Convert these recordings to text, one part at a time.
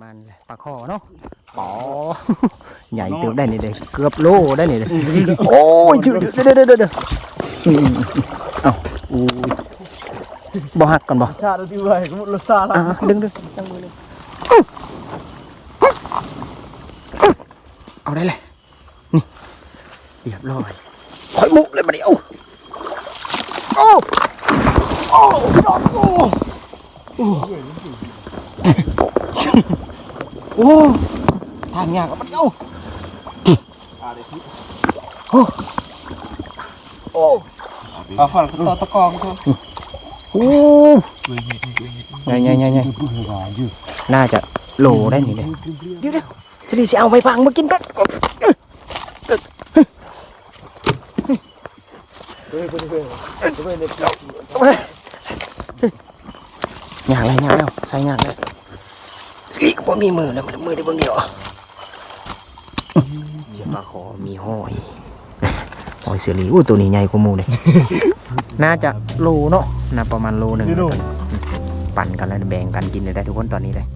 มันเลยปลาคอเนาะป๋อใหญ่เติบได้นี่เลยเกือบโลได้นี่เลยโอ้ยจุดเดี๋ยวเดี๋ยวเดี๋ยวเดี๋ยวอืมเอ้าอู้ยบ่หักก่อนบ่ชาติที่ไหวก็หมดรสชาติอะดึงดึงจังมือเลยเอาได้เลยนี่เรียบร้อยคอยมุกเลยมาดิเอาโอ้โอ้ดอกโอ้ ô thằng nhà có bắt câu à để ô. Ô. À phải to to con thôi. Ô. Nhanh nhanh nhanh nhanh. Na chợ lổ đây nhỉ đây sẽ đi xèo mày phẳng mới kín bắt Hãy subscribe cho kênh Ghiền Mì Gõ Để không bỏ lỡ những video hấp dẫn มีมือแล้วมันมือได้เบิ่งเดียวเจียปลาคอมีห้อยห้อยเสือหลีอู้ตัวนี้ใหญ่กว่าหมูเลย น่าจะโลเนาะน่าประมาณโลหนึ่งแล้วกันปั่นกันแล้วแบ่งกันกินเลยได้ทุกคนตอนนี้เลย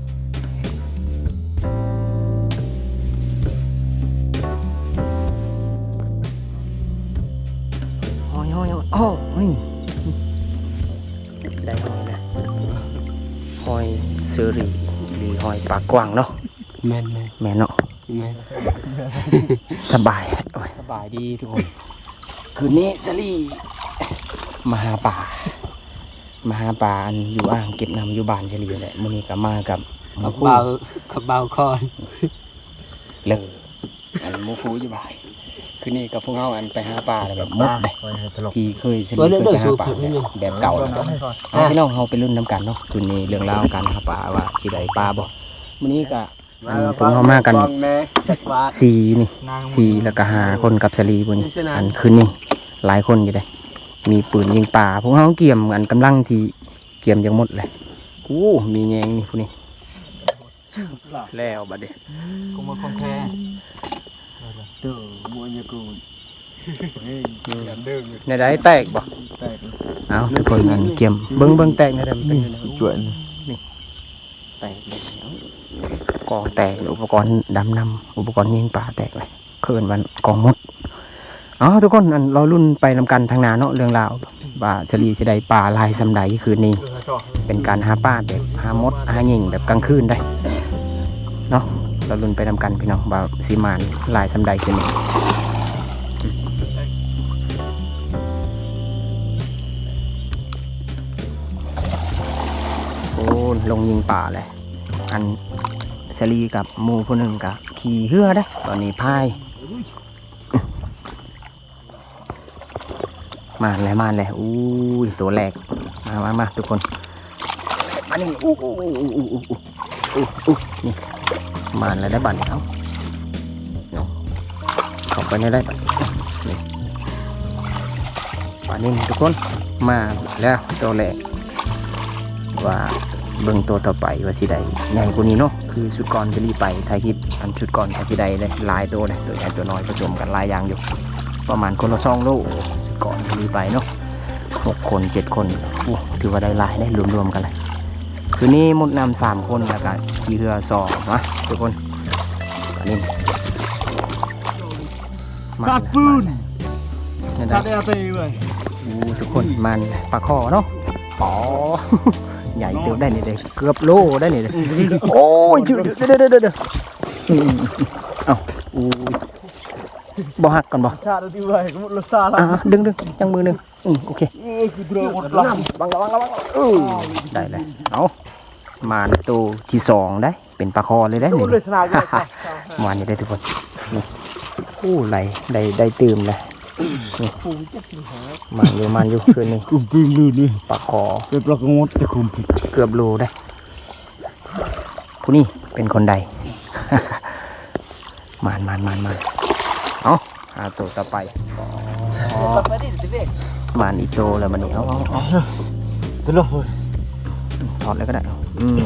กกว้างเนาะแม่นแม่นแม่เนาะแม่นสบายโอ้ยสบายดีทุกคน คืนนี้สลีมาหาป่า มาหาป่าอันอยู่อ่างเก็บน้ำอยู่บ้านเฉลีแหละมื้อนี้ก็มากับหมูขับฟูเบาขับเบาคอนเลยอันหมูฟูอยู่บ้านคืนนี้กับพวกเฮาอันไปหาป่าแล้วแบบมุดเลย ที่เคยสลีเคยไปหาป่าเนี่ยแบบเก่าแล้วเอาพี่น้องเฮาไปรุ่นน้ำกันเนาะคืนนี้เรื่องราวการหาป่าว่าสิได้ป่าบ่ มื้อนี้ก็อันพวกเฮามากันว่าสี่นี่สี่แล้วก็หาคนกับสลีบุญอันคืนนี้หลายคนอยู่เลยมีปืนยิงป่าพวกเขาเกี่ยมอันกำลังที่เกี่ยมยังหมดเลยกูมีแยงนี่พวกนี้แล้วบัดเดกูมาของแท้เด้อมัวยากูเฮ้ยอย่าเด้อในได้แตกบ่แตกเอาทุกคนอันเกี่ยมเบิ้งเบิ้งแตกในได้มันเป็นยังไงจวนแตกเลยเอา กองแตกอุปกรณ์ดำนำอุปกรณ์ยิงป่าแตกเลยเคินวันกองมดเอทุกคนอันเรารุ่นไปนำกันทางนาเนาะเรื่องราวว่าสลีจะได้ป่าลายสำใดคืนนี้ เป็นการหาป้าแบบหามดหาหญิงแบบกลางคืนได้เนาะเราลุนไปนำกันพี่น้องบ่าสีมานลายสำใดคืนนี้โอ้ลงยิงป่าเลยอัน สลีกับหมูผู้หนึ่งกับขี่เฮือได้ตอนนี้พายมาเลยมาเลยอู้ยตัวแรกมามามาทุกคนมานี่อู้อู้อู้อู้อู้อู้อนี่มาแล้วได้บัตรเขาเข้าไปได้บัตรบัตรนี่ทุกคนมาแล้วตัวแรกว่า เบิ่งตัวต่อไปว่าสิได้ใหญ่กว่านี้เนาะคือชุดก่อนจะรีบไปถ่ายคลิปอันชุดก่อนจะสิได้เลยหลายตัวเลยตัวใหญ่ตัวน้อยผสมกันหลายอย่างอยู่ ประมาณคนละสองโลชุดก่อนจะรีบไปเนาะหกคนเจ็ดคนโอ้ถือว่าได้หลายได้รวมๆกันเลยคืนนี้มุดนำสามคนแล้วก็ขี่เรือสองนะทุกคนอันนี้ชาติปืนนี่ชาได้ติเอเต้เว้ยโอ้ทุกคนมันปลาคอเนาะป๋อ ใหญ่เติบได้นี่เลยเกือบโลได้นี่เลยโอ้ยจุดเดี๋ยวเดี๋ยวเดี๋ยวเดี๋ยวอืมเอ้าอู้ยบ่หักก่อนบ่ชาติที่ไหวก็หมดรสชาติอ่าดึงดึงจังมือหนึ่งอืมโอเคเออคือเดือดหมดลำบังระวังระวังเออได้เลยเอามาในตัวที่สองได้ เป็นปลาคอเลยได้ดูนี่เลยชนะกันมานี่ได้ทุกคนนี่อู้ไหลได้ได้ตื่มเลย นี่มันอยู่มันอยู่คืนนี้กุมปืนลื่นนี่ปลาคอเป็นปลากระมดแต่คุมผิดเกือบโลได้ผู้นี้เป็นคนใดมานมานมานมานเอาหาตัวต่อไปมานอีโตแล้วมันนี่เอาเอาเอาตลอดเลยถอดเลยก็ได้อืม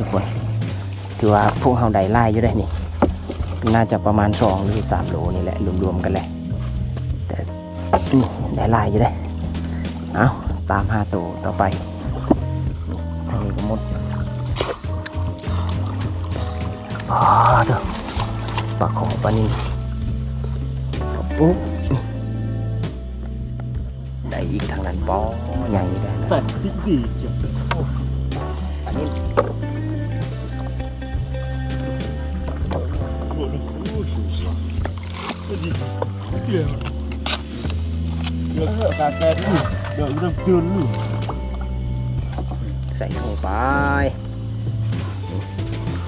ทุกคน ถือว่าพวกเฮาได้ไล่อยู่ได้นี่ น่าจะประมาณสองหรือสามโลนี่แหละรวมๆกันแหละแต่ได้ไล่อยู่ได้ เอาตามหาตัวต่อไปทางนี้ก็มดอ๋อเด้อปลาของปลานินปุ๊บนี่ได้อีกทางนั้นปอใหญ่ได้นะแต่ที่ดีจ เดี๋ยวเดี๋ยวตาแกนลูกเดี๋ยวเริ่มเตือนลูกใส่ลงไป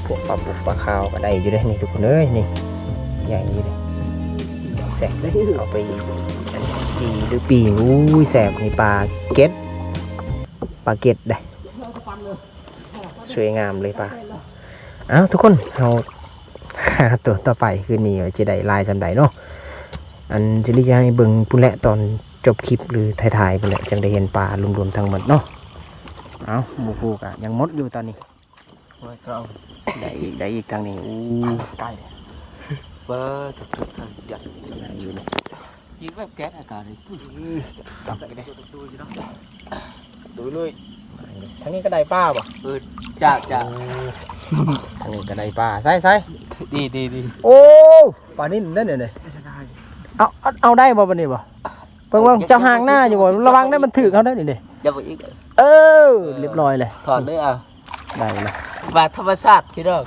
พวกปลาปุกปลาขาวก็ได้อยู่ได้นี่ทุกคนเอ้ยนี่ใหญ่อยู่เลยแสบเลยเอาไปจีหรือปีอุ้ยแสบนี่ปลาเก็ดปลาเก็ดได้สวยงามเลยปลาอ้าทุกคนเอาหาตัวต่อไปคือนี่จะได้ลายสำใดเนาะ อันจะรียกให้เบิ่งพุ่นแหละตอนจบคลิปหรือถ่ายๆพุ่นแหละจังได้เห็นปลารวมๆทั้งหมดเนาะเอาหมูฟูกะยังมดอยู่ตอนนี้ไว้ก็เอาได้อีกได้อีกทางนี้อู้ไปเปิดทุกท่านจัดได้อยู่เลยยิงแบบแก๊สอากาศเลยปุ้ยตับไปได้ดูเลยทางนี้ก็ได้ป้าป่ะจ้าจ้าทางนี้ก็ได้ป้าใส่ใส่ดีดีดีโอ้ปลานิ่นนั่นเนี่ย เนี่ยเอาเอาเอาได้บ่ปะนี่บ่เพิ่งว่าเจ้าห่างหน้าอยู่บ่ระวังได้มันถือเขาได้นี่เด้จะไปอีกเออ เรียบร้อยเลยถอดเลยอะได้เลยว่าธรรมชาติพี่น้อง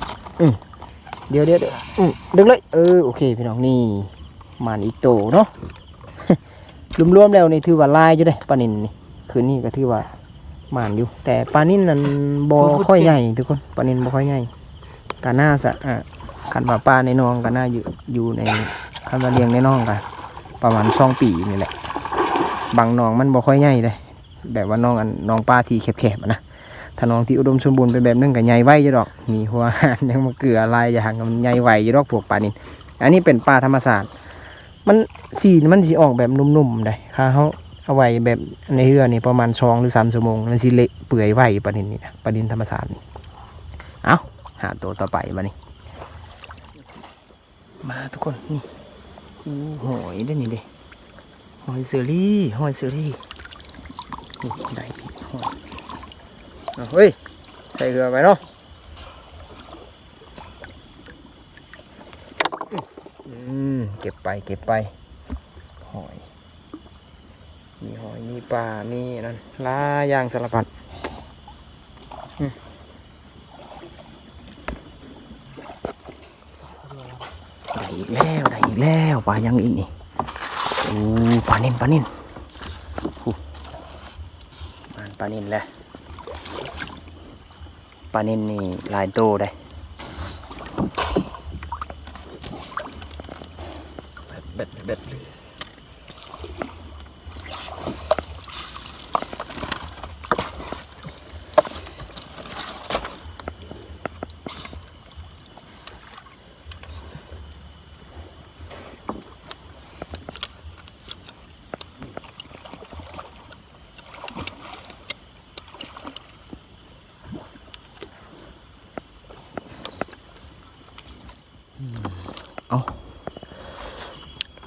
เดี๋ยวเดี๋ยวเดี๋ยวอืมดึงเลยเออโอเคพี่น้องนี่มันอีกโตเนาะรวมๆแล้วนี่ถือว่าลายอยู่เด้ปลานิ่นนี่คืนนี้ก็ถือว่าหมานอยู่ แต่ปลานิ่นนั้นบ่ค่อยใหญ่ทุกคนปลานิ่นบ่ค่อยใหญ่กาน่าสะอะคันว่าปลาในหนองกาน่าอยู่อยู่ใน คันว่าเลี้ยงในหนองกันประมาณสองปีนี่แหละ บางหนองมันบ่ค่อยใหญ่เลยแบบว่าน้องอันน้องปลาที่แคบๆนะถ้าน้องที่อุดมสมบูรณ์เป็นแบบนึงก็ใหญ่ไว้อยู่ดอก มีหัวหานยังมาเกลือลายอย่างมันใหญ่ไว้อยู่ดอกพวกปลานินอันนี้เป็นปลาธรรมศาสตร์มันสีมันสิออกแบบนุ่มๆได้ค่าเขาเอาไว้แบบในเรือนี่ประมาณสองหรือสามชั่วโมงมันสิเละเปื่อยไวปลานินนี่นะปลานินธรรมศาสตร์เอาหาตัวต่อไปมานี่มาทุกคนนี่ อู้หอยได้นี่เด้หอยเซอรี่หอยเซอรี่ได้พี่หอยเฮ้ยใส่เรือไปเนาะเก็บไปเก็บไป หอย มีหอย มีปลา มีนั่นลายอย่างสารพัดอืมได้อีกแล้วได้ อีกแล้วปลายังอีกนี่โอ้ปลานิ่นปลานิ่นอู้มันปลานิ่นแหละปลานิ่นนี่ลายโตได้เบ็ดเบ็ด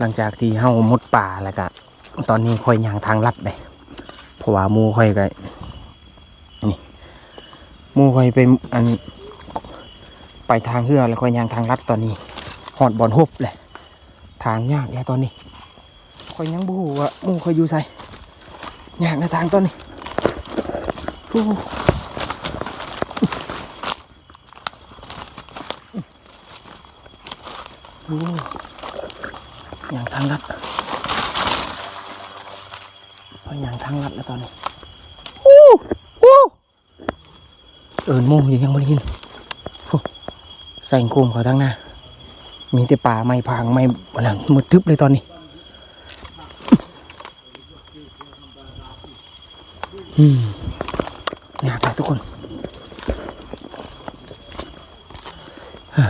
ลังจากที่เฮามดป่าแล้วก็ตอนนี้ค่อยย่างทางลัดเลยเพราะว่ามูค่อยก็นี่มูค่อยไปอันไปทางเรือแล้วค่อยย่างทางลัดตอนนี้หอดบอลฮบเลยทางยากแย่ตอนนี้ค่อยยังบูว่ามูค่อยอยู่ใส่ยากในทางตอนนี้โอ้โห อย่างทางลัดพออย่างทางลัดแล้วตอนนี้อู้อู้เอินโมยังยังไม่ได้ยินโอ้ใส่โคมเขาทางหน้า มีแต่ป่าไม้พางไม้อะไรมืดทึบเลยตอนนี้อืมอยากไปทุกคนอ่า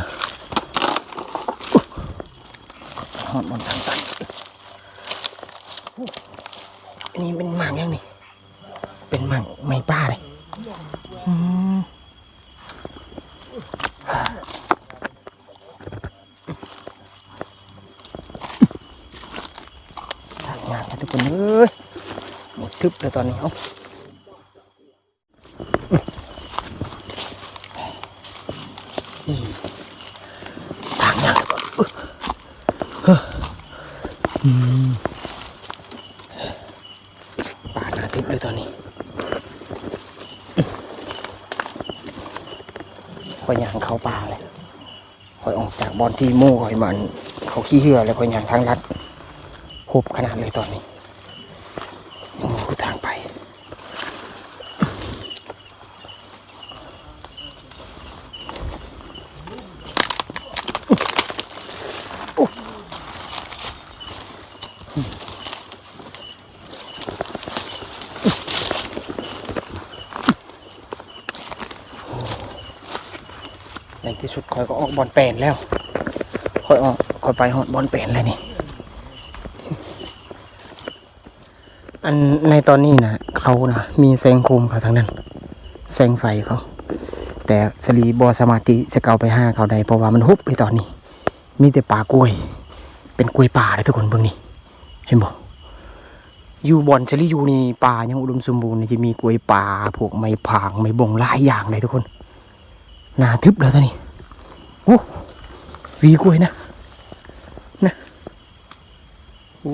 หอดบนทางตันอันนี้เป็นหมากยังนี่ เป็นหมากไม้ป้าเลยอืม ทึบเลยตอนนี้เอ้านี่ทางยากก่อนเฮ้ออืมป่าหนาทึบเลยตอนนี้คอยย่างเข้าป่าเลยคอยออกจากบอนที่มู่คอยมัน เขาขี้เหื่อแล้วคอยย่างทางลัดหุบขนาดเลยตอนนี้คือทางไป ในที่สุด คอยก็ออกบอลแปนแล้วคอยออกคอยไปหอดบอลแปนแล้วนี่ อันในตอนนี้นะเขานะมีแสงโคมเขาทั้งนั้นแสงไฟเขา แต่สลีบอสมาธิจะเกาไปห้าเขาใดเพราะว่ามันฮุบในตอนนี้ มีแต่ป่ากล้วย เป็นกล้วยป่าเลยทุกคนเบิ่งนี่เห็นบ่อยู่บอนสลีอยู่นี่ป่ายังอุดมสมบูรณ์จะมีกล้วยป่าพวกไม้ผางไม้บงหลายอย่างเลยทุกคนนาทึบเลยตอนนี้ โอ้วีกล้วยนะนะโอ้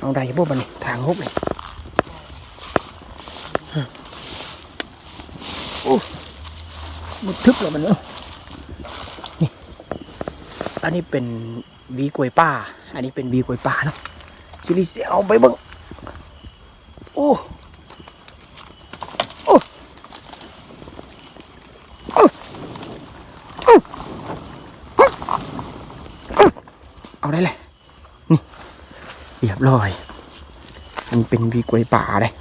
เอาได้บ่บันนี่ทางฮบเลยฮะโอ้มันทึบเลยมันเนาะนี่อันนี้เป็นวีกล้วยป่า อันนี้เป็นวีกล้วยป่าเนาะชิลิเสียเอาไปบิ่งโอ้ เอาได้เลยนี่เร้อย มันเป็นวีกล้วยป่าเลย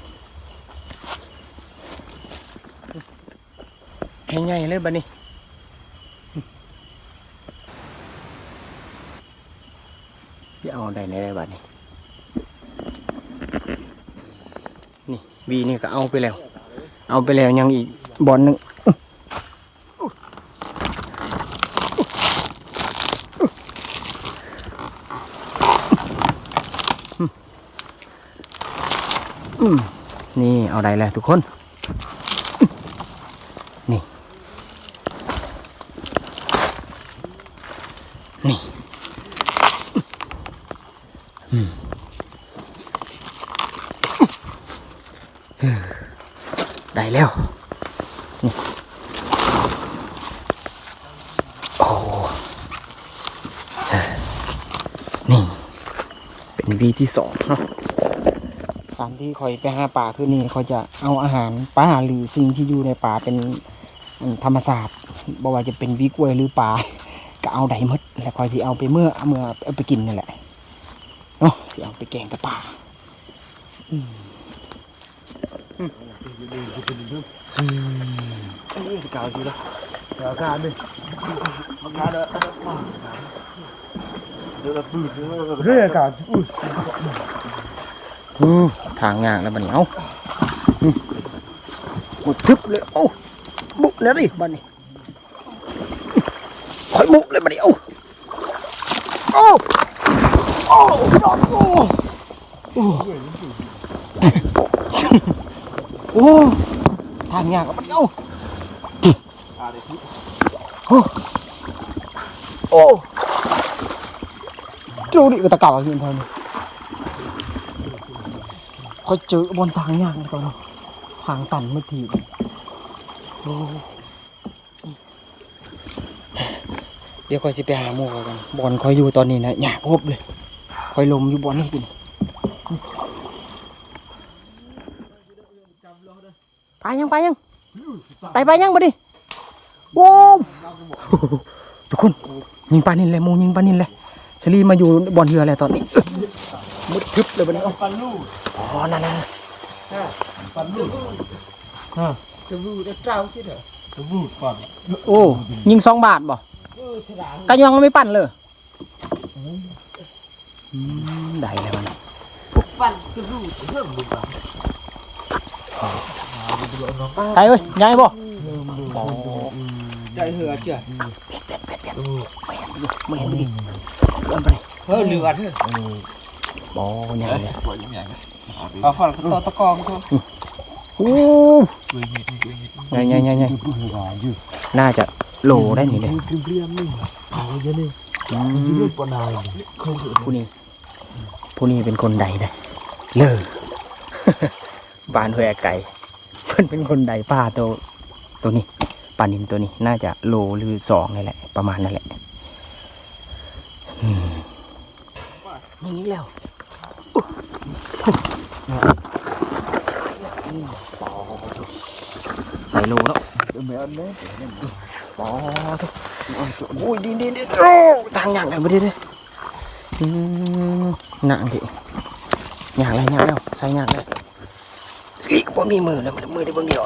ให้ง่ายเลยบัดนี้จะเอาได้ในได้บัดนี้ นี่วีนี่ก็เอาไปแล้ว เอาไปแล้วยังอีกบอลหนึ่ง นี่เอาได้แล้วทุกคน นี่ นี่ได้แล้ว นี่ โอ้เออนี่ เป็นวีที่สองเนาะามที่คอยไปหาป่าคือนี่เขาจะเอาอาหารป่าหรือสิ่งที่อยู่ในป่าเป็นธรรมศาสตร์บ่ว่าจะเป็นวิกล้วยหรือป่าก็เอาได้หมดแล้วคอยที่เอาไปเมื่อเอาเมื่อเอาไปกินนั่นแหละเนาะที่เอาไปแกงกับป่าอืมอืมอืมอันนี้เก่าดีแล้ว Cả cả đi. Cả đó. Đây là bự thế mà. Đây cả. Ui. อืมทา งงานแล้วบัดนี้เอาอืมบุกทึบเลยโอ้าบุกแล้วดิบัดนี้คอยบุกเลยบัดนี้เอาโอ้โอ้พี่น้องโอ้โอ้โอ้ทางงานกับบัดนี้เอาโอ้โอ้ดูดิก็ตะเก่าอยู่ทางนี้ คอยเจอบนทางยากเลยตอนนี้ทางตันเมื่อทีโอ้เดี๋ยวคอยสิไปหาหมูกันบอลคอยอยู่ตอนนี้นะหยาบพบเลยคอยลมอยู่บอลนี่กินไปยังไปยังไปไปยังบ่ดิโว้วทุกคนยิงปลานินเลยมูยิงปลานินเลยชลีมาอยู่บอลเรือแล้วตอนนี้ ทึบเลยบัดนี้เอา Pan lu. อ๋อนั่นนั่น Pan lu. Ha. Cái vu đã trao chứ hả? Cái vu còn. โอ้ยิงสองบาทบ่กะยองไม่ปั่นเลยอืมได้แล้วมัน Pan cái vu chứ hả mình bảo. ไปเอ้ยย้ายบ่ Chạy hửa chưa? ไม่เห็นไม่ดิเดินไป Hơ lửa thế. บ่ย้ายเลย Bỏ những nhàng. เอาฝรั่งตะกองก็โอ้ใหญ่ใหญ่ใหญ่ใหญ่น่าจะโหลได้นี่เลยเรียมนี่อะไรเยนี่ยืดปนายเขาผู้นี้ผู้นี้เป็นคนใดได้เลอบ้านห้วยไก่เพิ่นเป็นคนใดป้าตัวตัวนี้ปลานินตัวนี้น่าจะโลหรือสองนี่แหละ ประมาณนั่นแหละอืม อย่างนี้แล้วใส่โลแล้วไม่อันนี้ปอทุกโอ้ยดีดีดีโอ้ทางอย่างกันไปดิเด้อืมหนังดิอย่างไรอย่างแล้วใส่อย่างเลยสิก็บ่มีมือแล้วมันมือได้เบิ่งเดียว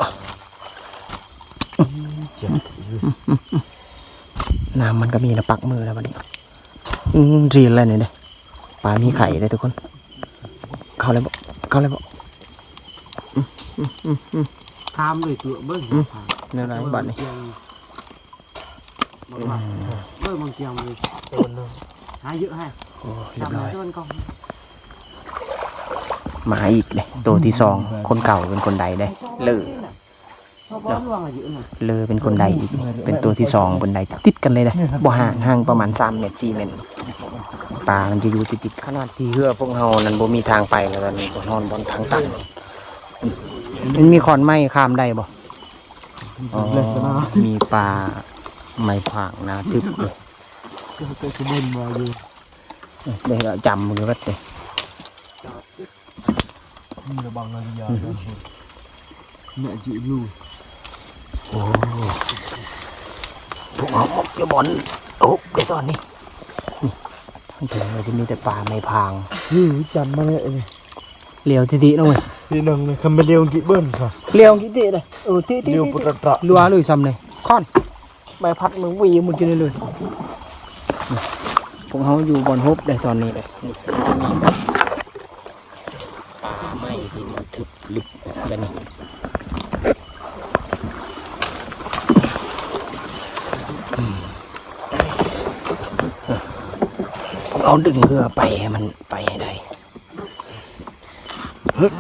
น้ำมันก็มีแล้วปักมือแล้ววันนี้อืมเรียนอะไรเนี่ยเด้ป ลามีไข่เลยทุกคน เข้าเลยบ่เข้าเลยบ่ทำเลยตัวเบิ้งเนื้อไรบัดนี่เบิ้งบางเกียงเลยตัวนึงหาเยอะให้โอ้เรียบร้อยต้นกองมาอีกเลยตัวที่สองคนเก่าเป็นคนใดได้เลอ เยอะน่ะเลอเป็นคนใดอีกนี่เป็นตัวที่สองคนใดติดกันเลยนะบ่ห่างห่างประมาณสามเมตรสี่เมตรปลามันจะอยู่ติดติดๆขนาดที่เหือพวกเฮานั้นบ่มีทางไปแล้วตอนนี้ก็นอนบนทางตันมันมีขอนไม้ข้ามได้บ่อ๋อมีปลาไม้ผางนาทึบเลยก็จะขบวนมาอยู่เดี๋ยวเราจำมือไว้เลยมีระบังนาฬิกาเนี่ยจีบลู โอ้พวกเราหมกอยู่บนโอ้เดี๋ยวตอนนี้นี่ทั้งถึงเลยจะมีแต่ปลาไม้พางนี่จำมาเลยเลี้ยวทีๆหน่อยทีนึงคำเป็นเรียวกี่เบิ้ลค่ะเลี้ยวทีๆเลยเออทีๆเรียวปุตตะรัวเลยซ้ำเลยค่อนใบพัดมึงวีมึงกินเลยเลยนี่พวกเขาอยู่บนฮุบได้ตอนนี้เลยนี่มีปลาไม้ที่มันทึบลึกแบบนี้ เอาดึงเรือไปให้มันไปให้ได้ฮึบ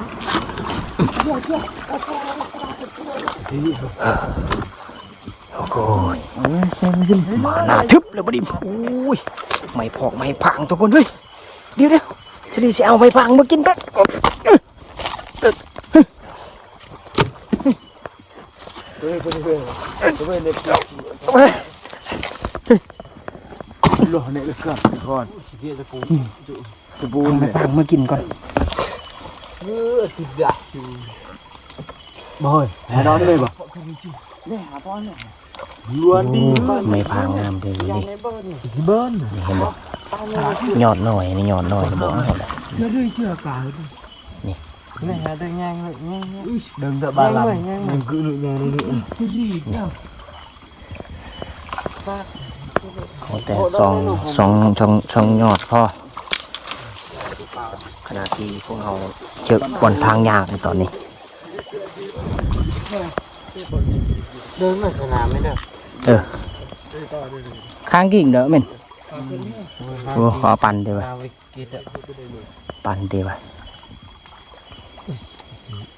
โอ้โหมาหน้าทึบเลยบดิอุ้ยไม่พอกไม่พังทุกคนเฮ้ยเดี๋ยวเดี๋ยวสิริสิเอาไม่พังมากินแป๊บเฮ้ยเฮ้ยเฮ้ยเฮ้ยเฮ้ยเนี่ยหล่อเนี่ย เลยครับก่อนเดี๋ยวจะปูจะปูเอาไม่เนี่ยพังมากินก่อนเออติดอะบ่อยหาดอนเลยบ่ล้วนดีมากไม่พังงามเลยนี่ที่เบิ้ลนี่เห็นบ่ยอดหน่อยนี่ยอดหน่อยบอกเอาเลยแล้วด้วยเชื่อกานี่นี่ฮะได้ง่ายเลยง่ายดึงแต่บาลังดึงคือหนึ่ งอย่างนึงเขาแต่สองสองช่องช่องยอดพ่อขณะที่พวกเราเจอบนทางยากในตอนนี้ เดินมาสนามไม่ได้เออข้างกิ่งเด้อเม่นโอ้ขอปั่นเดี๋ยวนาวิกิตอะปั่นเดี๋ยว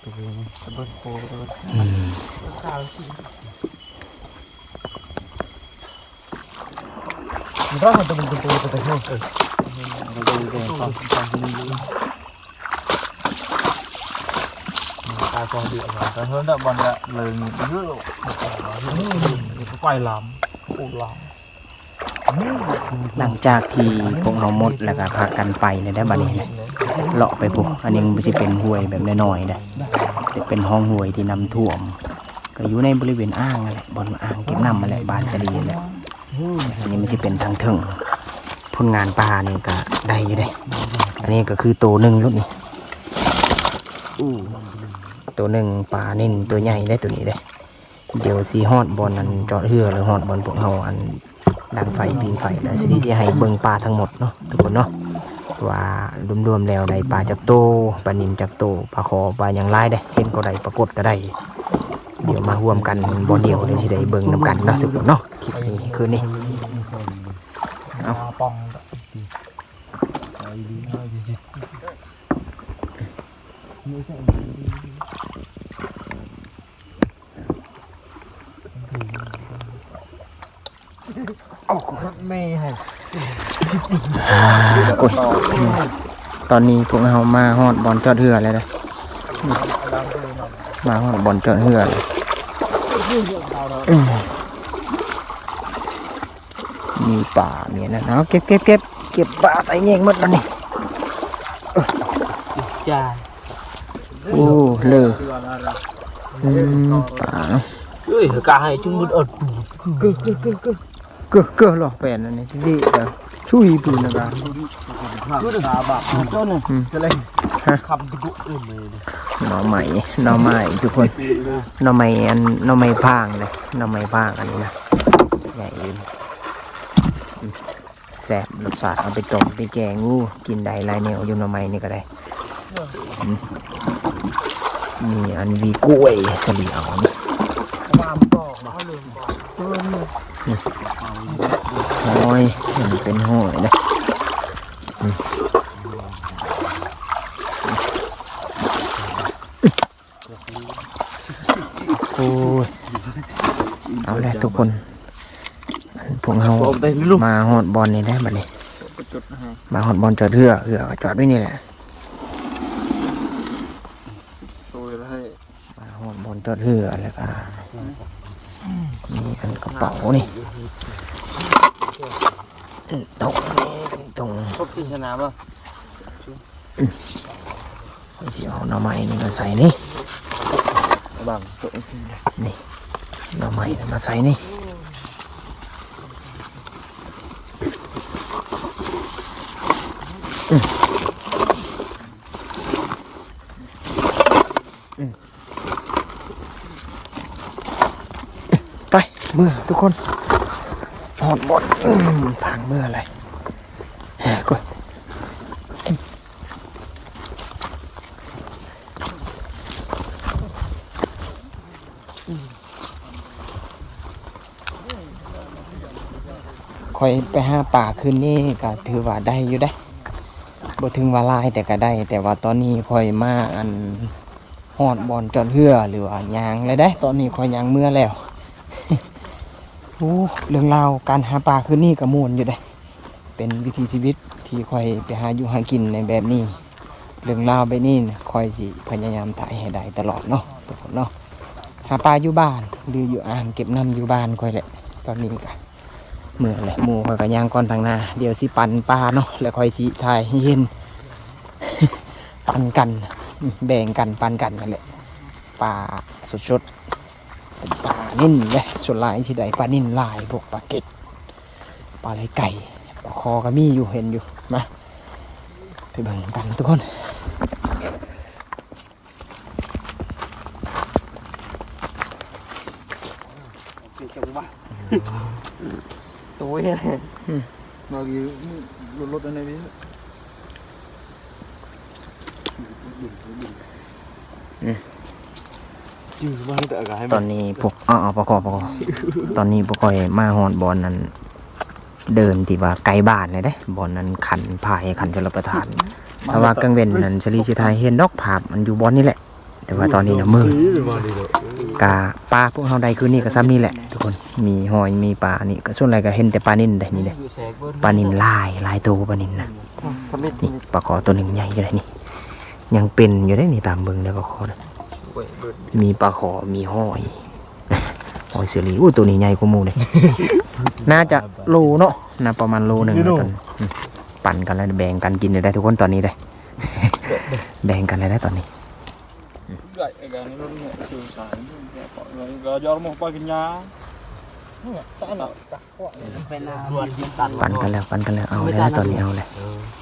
ตัวเองเบิ้ลโคเบิ้ลอืมมันต้องมันเป็นตัวตัวตัวเองเออเราดูดูความความดีดูตาฟองดีออกมาแต่เฮ้ยน่ะบอลละเลยเยอะนี่ไปล้ำปูล้ำหลังจากที่พวกเราหมดแล้วก็พากันไปเนี่ยได้บัดนี้นะเลาะไปปุ๊บอันนี้มันจะเป็นห้วยแบบน้อยๆได้แต่เป็นห้องห้วยที่น้ำท่วม ก็อยู่ในบริเวณอ่างนั่นแหละบนอ่างเก็บน้ำมาแหละบานกะดีแหละ อันนี้มันจะเป็นทางเทิงผลงานปลานี่ก็ได้อยู่ได้ อันนี้ก็คือตัวหนึ่งรุ่นนี้ตัวหนึ่งปลานิ่นตัวใหญ่ได้ตัวนี้ได้ เดี๋ยวสีฮอดบอลนั้นจอดเรือหรือฮอดบอลพวกเฮาอันดังไฟปีนไฟแล้วสิที่จะให้เบิ่งปลาทั้งหมดเนาะทุกคนเนาะว่ารวมๆแล้วได้ปลาจากโตปลานินจากโตปลาคอปลาอย่างไรได้เห็นก็ได้ปรากฏก็ได้ เดี๋ยวมาร่วมกันบอเดียวในที่ใดเบิ่งน้ำกันนะสุดเนาะคลิปนี้คืนนี้เอาปองเอาคนไม่ให้ตอนนี้พวกเรามาฮอดบอลจอดเหือเลยนะ มาฮอดบอลจอดเรือเลยอืมมีป่ามีนั่นเอาเก็บเก็บเก็บเก็บป่าใส่เงี้ยงหมดมันนี่จ้าโอ้เลออืมป่าเนาะเอ้ยกาให้จุ่มมืออดกึกกึกกึกกึกเกือเกือหรอกแปลนอันนี้ที่ดีแต่ช่วยปืนนะครับดูดิขาบะเจ้าหนึ่งอืมจะเล่นฮะคำตะกุเอ้ยเลย หน่อใหม่หน่อใหม่ทุกคนหน่อใหม่อันหน่อใหม่พางเลยหน่อใหม่พางอันนี้นะใหญ่ยืนอืมแซ่บรสชาติเอาไปต้มไปแกงงูกินได้ลายแนวอยู่หน่อใหม่นี่ก็ได้มีอันวีกล้วยเสลีเอานี่ความบอกมาเลยห้อยเป็นห้อยนะอืมโอ้ยเอาแล้วทุกคนพวก เราบอกได้ลูกมาหอดบอลนี่ได้บัดนี้จุดนะฮะมาหอดบอลจอดเรือ เรือก็จอดไว้นี่แหละตัวให้มาหอดบอลจอดเรือแล้วก็มีอันกระเป๋านี่ตรงนี้ตรงครบที่ชนะป่ะเสียวหน่อไม้นี่มาใส่นี่บังตัวหน่อไม้มาใส่นี่อืมอืม ไปเมื่อทุกคนหอดบดอืมทางเมื่ออะไรแหกก่อนคอยไปหาป่าคืนนี้ก็ถือว่าได้อยู่ได้ บ่ถึงว่าลายแต่ก็ได้ แต่ว่าตอนนี้คอยมาอันหอดบอลจอดเรือหรือว่ายางเลยได้ ตอนนี้คอยยางเมื่อแล้วโอ้เรื่องราวการหาปลาคืนนี้ก็ม่วนอยู่ได้ เป็นวิถีชีวิตที่คอยไปหาอยู่หากินในแบบนี้ เรื่องราวไปนี่นะคอยสิพยายามถ่ายให้ได้ตลอดเนาะทุกคนเนาะหาปลาอยู่บ้านหรืออยู่อ่างเก็บน้ำอยู่บ้านคอยแหละ ตอนนี้ก็ เมื่อแหละหมูคอยกันย่างก่อนทางหน้า เดี๋ยวสิปั่นปลาเนาะแล้วคอยสิถ่ายให้เห็น ปั่นกัน แบ่งกันปั่นกันนั่นแหละปลาสดๆเป็นปลานิ่นเลยส่วนหลายสิใดปลานิ่นลายพวกปลาเก็ดปลาไหลไก่ปลาคอก็มีอยู่เห็นอยู่มาไปเบิ่งกันทุกคนจังหวะ ตัวเนี่ยมาดีรถรถอะไรนี่จืดมากแต่อากาศให้ตอนนี้พวกอ๋อปลาคอปลาคอตอนนี้พวกคอยมาหอดบอลนั้น เดินที่ว่าไกลบ้านเลยเด้บอลนั้นขันพายขันชลประทานเพราะว่ากลางเวนนั้นชลีชิไทยเห็นดอกภาพมันอยู่บอลนี่แหละ แต่ว่าตอนนี้นะมืด มาดีเลยกาปลาพวกเฮาใดคืนนี้ก็ซ้ำนี่แหละ ทุกคนมีหอยมีปลานี่ก็ส่วนอะไรก็เห็นแต่ปลานินได้นี่เลยปลานินลายลายตัวปลานินนะทำไม่นี่ปลาขอตัวหนึ่งใหญ่อยู่เลยนี่ ยังเป็นอยู่ได้นี่ตามเบิ่งได้ปลาขอนะมีปลาขอมีหอยหอยเสรีอู้ตัวนี้ใหญ่กว่าหมูเลยน่าจะโลเนาะน่าประมาณโลหนึ่งนะตอนอืมปั่นกันแล้วแบ่งกันกินได้ทุกคนตอนนี้เลยแบ่งกันเลยได้ตอนนี้ Gậy cái này nó nhẹ chiều sáng Gà do một bao cái nhà ปั่น กันแล้วปั่นกันแล้วเอาเลยนะตอนนี้เอาเลย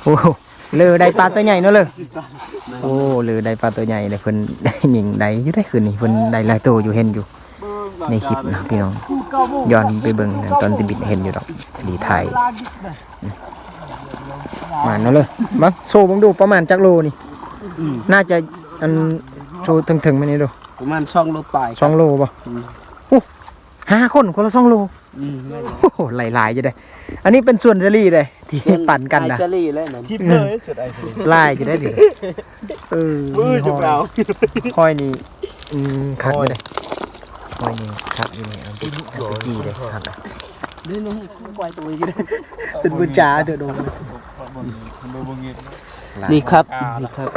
โอ้โหเลือได้ปลาตัวใหญ่เนาะเลยโอ้เลือได้ปลาตัวใหญ่เลยเพิ่นหญิงได้อยู่ได้คืนนี้เพิ่นได้หลายตัวอยู่เห็นอยู่ ในคลิปนะพี่น้องย้อนไปเบิ่งนะตอนติบิดเห็นอยู่ดอกดีไทยมาเนาะเลยบังโซ่บังดูประมาณจักโลนี่น่าจะอันโชว์ถึงๆมานี่ดูประมาณช่องรถปลายสองโลป่ะอู้ ห้าคนคนละสองโลอืมนั่นแหละโอ้โหหลายๆจะได้ อันนี้เป็นส่วนเซรี่เลยที่ปั่นกันนะไอเชอรี่เลยนั่น Thịt bơi suốt ai suốt ไล่จะได้ดิเออ Bơi chụp nào ค่อยนี่อืมคักไปเลยค่อยนี่คักอยู่นี่เอาไปเอาไปจี้เลยครับอะเดี๋ยวนี้ควายตัวอีกแล้วเป็นบุญจ่าเด้อโดนบนบนบนเงี้ยนี่ครับอ่านี่ครับ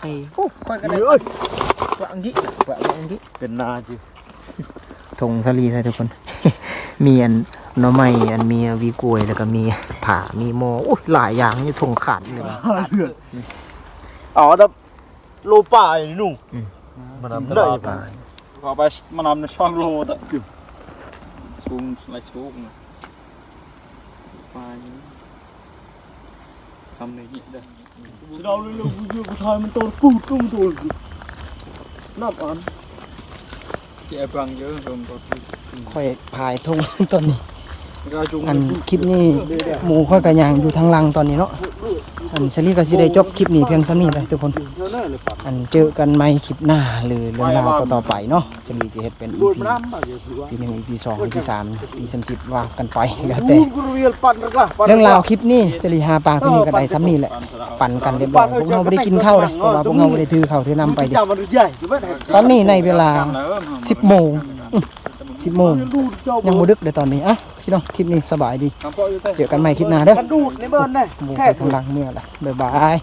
ไอ้โอ้ค่อยกันเลยเอ้ยว่าอังกี้ว่าอังกี้เป็นนาจิ ทงสลีเลยทุกคน มีอันหน่อไม้อันมีวีกล้วยแล้วก็มีผ่ามีหมออุ้ยหลายอย่างนี่ทงขาดเลยอ๋อดับโลป่าไอ้นุ่งอืมมันทำได้ป่ะก็ไปมันทำในช่องโลตะสูงไรสูงไปทำในยิ่งได้เราเลยเราอยู่กับทายมันโตปูดตุ้มตัวน้ำอัน เจ็บรังเยอะโดนตัวที่ค่อยพายทง ตอนนี้ อันคลิปนี้หมูค่อยกระยางอยู่ทางลังตอนนี้เนาะอันเชลี่ก็สิได้จบคลิปนี้เพียงเท่านี้เลยทุกคน อันเจอกันใหม่คลิปหน้าหรือเรื่องราวต่อๆไปเนาะเชลี่จะเฮ็ดเป็น EP ปีหนึ่ง EP สอง EP สาม EP สามสิบว่ากันไปแล้วแต่เรื่องราวคลิปนี้เชลี่หาปลาคนนี้ก็ได้ซ้ำนี่แหละปั่นกันเรียบร้อยพวกเราไม่ได้กินข้าวเลยเพราะว่าพวกเราไม่ได้ถือข้าวถือน้ำไปดิตอนนี้ในเวลา10โมง อื้อ10โมงยังบ่ดึกเลยตอนนี้อะพี่น้องคลิปนี้สบายดีเจอกันใหม่คลิปหน้าเด้อดูดในเบิร์นได้หมูไปทางหลังเมื่อละบ๊ายบาย